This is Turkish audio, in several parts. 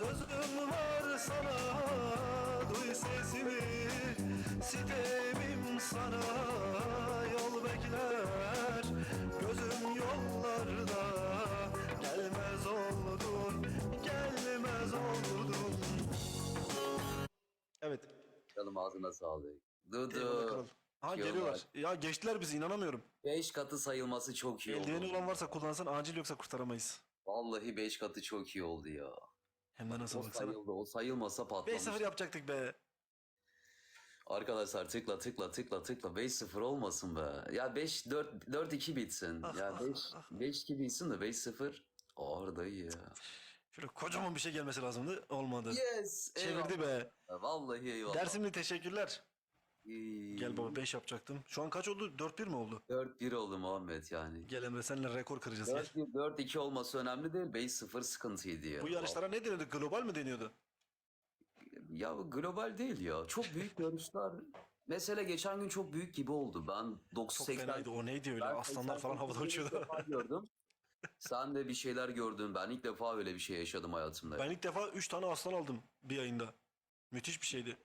Sözüm var sana duy sesimi Sitemim sana yol bekler Gözüm yollarda gelmez oldun Gelmez oldun Evet. Canım ağzına sağlık. Dudu. Ha Şey geliyorlar. Ya geçtiler bizi inanamıyorum. 5 katı sayılması çok iyi Eldiveni oldu. olan varsa kullansın acil yoksa kurtaramayız. Vallahi 5 katı çok iyi oldu ya. Hem de nasıl O baksana. sayıldı. O sayılmasa patlamış. 5-0 yapacaktık be. Arkadaşlar tıkla tıkla tıkla tıkla 5-0 olmasın be. Ya 5 4 4 2 bitsin. Ah, ya ah, 5 ah. 5 2 bitsin de 5-0 ağır dayı ya. Şöyle kocaman bir şey gelmesi lazımdı. Olmadı. Yes. Çevirdi eyvallah. be. Vallahi eyvallah. Dersimli teşekkürler. Gel baba 5 yapacaktım. Şu an kaç oldu? 4-1 mi oldu? 4-1 oldu Muhammed yani. Gel Emre seninle rekor kıracağız. Gel. 4-1 4-2 olması önemli değil. 5-0 sıkıntıydı ya. Bu yarışlara ne deniyordu? Global mi deniyordu? Ya global değil ya. Çok büyük yarışlar. Mesela geçen gün çok büyük gibi oldu. Ben Çok 98 fenaydı. O neydi öyle? Aslanlar falan havada uçuyordu. gördüm. Sen de bir şeyler gördün. Ben ilk defa öyle bir şey yaşadım hayatımda. ben ilk defa 3 tane aslan aldım bir ayında. Müthiş bir şeydi.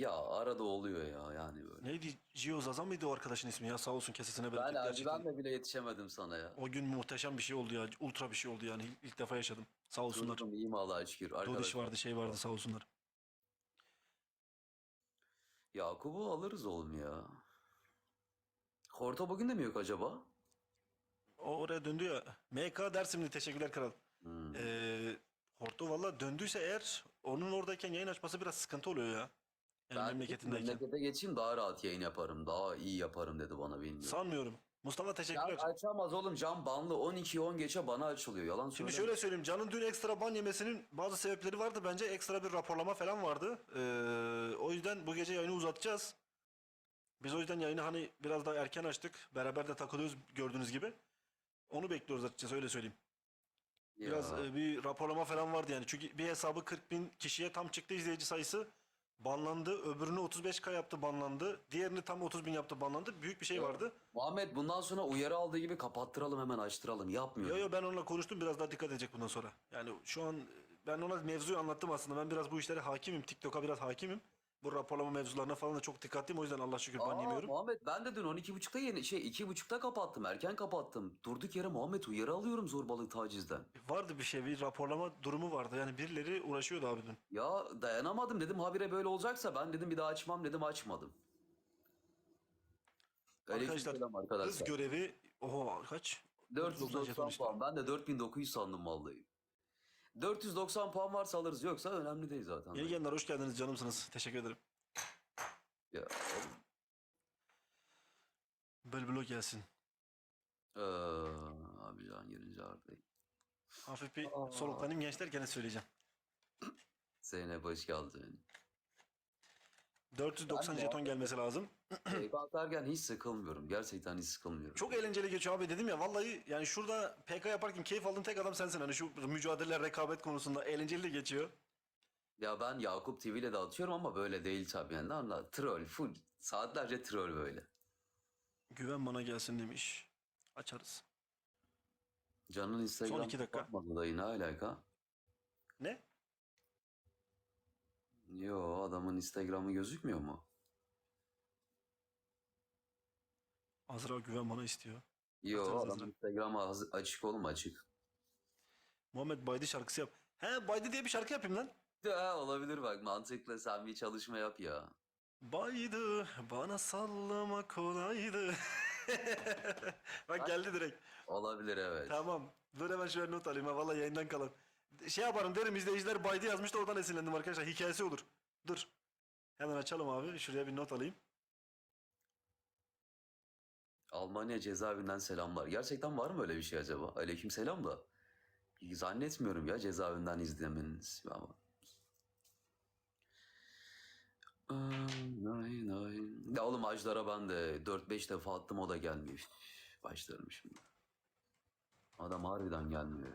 Ya arada oluyor ya yani böyle. Neydi? Gio Zaza mıydı o arkadaşın ismi ya? Sağ olsun kesesine Ben bereket. Gerçekten. Erdoğan'la bile yetişemedim sana ya. O gün muhteşem bir şey oldu ya. Ultra bir şey oldu yani. İlk defa yaşadım. Sağ olsunlar. Durdum iyiyim Allah'a şükür. Dodiş vardı şey vardı sağ olsunlar. Yakup'u alırız oğlum ya. Horta bugün de mi yok acaba? O oraya döndü ya. MK Dersimli teşekkürler kral. Hmm. Ee, Horto valla döndüyse eğer onun oradayken yayın açması biraz sıkıntı oluyor ya. Yani ben memleketindeyken. memlekete geçeyim daha rahat yayın yaparım. Daha iyi yaparım dedi bana bilmiyorum. Sanmıyorum. Mustafa teşekkürler. Ya açamaz oğlum cam banlı 12-10 geçe bana açılıyor yalan Şimdi söyleme. şöyle söyleyeyim. Can'ın dün ekstra ban yemesinin bazı sebepleri vardı. Bence ekstra bir raporlama falan vardı. Ee, o yüzden bu gece yayını uzatacağız. Biz o yüzden yayını hani biraz daha erken açtık. Beraber de takılıyoruz gördüğünüz gibi. Onu bekliyoruz açıkçası öyle söyleyeyim. Biraz Ya. e, bir raporlama falan vardı yani. Çünkü bir hesabı 40 bin kişiye tam çıktı izleyici sayısı. Banlandı. Öbürünü 35k yaptı banlandı. Diğerini tam 30 bin yaptı banlandı. Büyük bir şey vardı. Muhammed bundan sonra uyarı aldığı gibi kapattıralım hemen açtıralım. Yapmıyor. Yo yo ben onunla konuştum biraz daha dikkat edecek bundan sonra. Yani şu an ben ona mevzuyu anlattım aslında. Ben biraz bu işlere hakimim. TikTok'a biraz hakimim. Bu raporlama mevzularına falan da çok dikkatliyim. O yüzden Allah şükür ban Aa, yemiyorum. Muhammed ben de dün 12.30'da yeni şey 2.30'da kapattım. Erken kapattım. Durduk yere Muhammed uyarı alıyorum zorbalık tacizden. Vardı bir şey, bir raporlama durumu vardı. Yani birileri uğraşıyordu abi dün. Ya dayanamadım dedim habire böyle olacaksa ben dedim bir daha açmam dedim açmadım. Arkadaşlar, Aleykümselam Hız arkadaşlar. görevi, oho kaç? 490 işte. puan. Ben de 4900 sandım vallahi. 490 puan varsa alırız yoksa önemli değil zaten. Yeni gelenler hoş geldiniz canımsınız. Teşekkür ederim. Ya, oğlum, Bölbülo gelsin. eee, abi can girince ardayım. Hafif bir soluklanayım gençler gene söyleyeceğim. Zeynep hoş geldin. 490 Ben jeton gelmesi lazım. Eyüp atarken hiç sıkılmıyorum. Gerçekten hiç sıkılmıyorum. Çok eğlenceli geçiyor abi dedim ya vallahi yani şurada PK yaparken keyif aldığım tek adam sensin. Hani şu mücadele rekabet konusunda eğlenceli de geçiyor. Ya ben Yakup TV ile de atıyorum ama böyle değil tabii. Yani anla troll full. Saatlerce troll böyle. Güven bana gelsin demiş. Açarız. Can'ın Instagram Son iki dakika. kapatmadı dayı ne alaka? Ne? Yo adamın Instagram'ı gözükmüyor mu? Azra güven bana istiyor. Yo Atarız adamın Azra. Instagram'ı az- açık oğlum açık. Muhammed Baydi şarkısı yap. He Baydi diye bir şarkı yapayım lan. Ya olabilir bak mantıklı sen bir çalışma yap ya. Baydı bana sallama kolaydı. Bak geldi direkt. Olabilir evet. Tamam. Dur hemen şöyle not alayım ha. Vallahi yayından kalan. Şey yaparım derim izleyiciler Baydi yazmış da oradan esinlendim arkadaşlar. Hikayesi olur. Dur. Hemen açalım abi. Şuraya bir not alayım. Almanya cezaevinden selamlar. Gerçekten var mı öyle bir şey acaba? Aleyküm selam da. Zannetmiyorum ya cezaevinden izlemeniz. Ama... Ya oğlum Ajdar'a ben de 4-5 defa attım o da gelmiyor. Başlarım şimdi. Adam harbiden gelmiyor.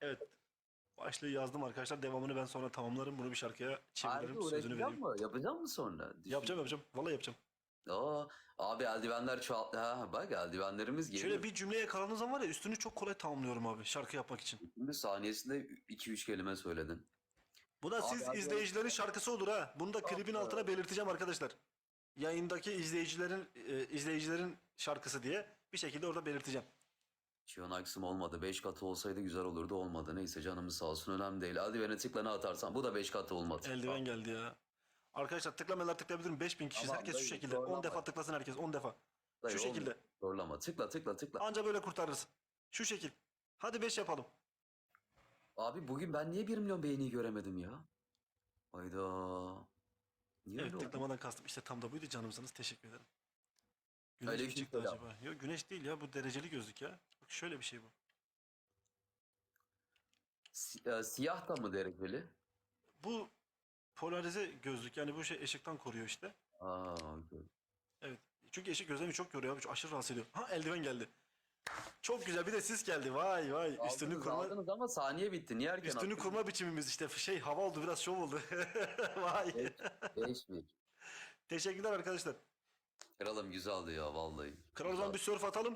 Evet. Başlığı yazdım arkadaşlar. Devamını ben sonra tamamlarım. Bunu bir şarkıya Harbi çeviririm. Sözünü vereyim. mı? Yapacak mı sonra? Düşün. Yapacağım yapacağım. Vallahi yapacağım. Aa, abi eldivenler çoğalttı. Ha, bak eldivenlerimiz geliyor. Şöyle bir cümle yakaladığın zaman var ya üstünü çok kolay tamamlıyorum abi şarkı yapmak için. Şimdi saniyesinde 2-3 kelime söyledin. Bu da Abi, siz abi, izleyicilerin şarkısı olur ha. Bunu da klibin Abi. altına belirteceğim arkadaşlar. Yayındaki izleyicilerin e, izleyicilerin şarkısı diye bir şekilde orada belirteceğim. Çiyon aksım olmadı. 5 katı olsaydı güzel olurdu. Olmadı. Neyse canımız sağ olsun. Önemli değil. Eldivene tıkla ne atarsan. Bu da 5 katı olmadı. Eldiven geldi ya. Arkadaşlar tıklamalar tıklayabilirim. 5000 kişiyiz. Tamam, herkes şu şekilde. 10 zorlama. defa tıklasın herkes. 10 defa. Dayı, şu şekilde. Zorlama. Tıkla tıkla tıkla. Anca böyle kurtarırız. Şu şekil. Hadi 5 yapalım. Abi bugün ben niye 1 milyon beğeniyi göremedim ya? Hayda. Niye Evet öyle oldu? tıklamadan kastım. İşte tam da buydu canımsanız teşekkür ederim. Güneş Öyle mi çıktı söyle acaba? Yok güneş değil ya bu dereceli gözlük ya. Bak şöyle bir şey bu. Si- e, siyah da mı dereceli? Bu polarize gözlük yani bu şey ışıktan koruyor işte. Aa, okey. Evet. Çünkü ışık gözlerimi çok yoruyor abi. Çok aşırı rahatsız ediyor. Ha eldiven geldi. Çok güzel. Bir de sis geldi. Vay vay. Üstünü Aldınız, kurma aldınız ama saniye bitti. Niye erken üstünü attınız? kurma biçimimiz işte şey hava oldu biraz şov oldu. vay. Beş, beş bir. Teşekkürler arkadaşlar. Kralım güzeldi ya vallahi. Kral o zaman Güzel. bir surf atalım.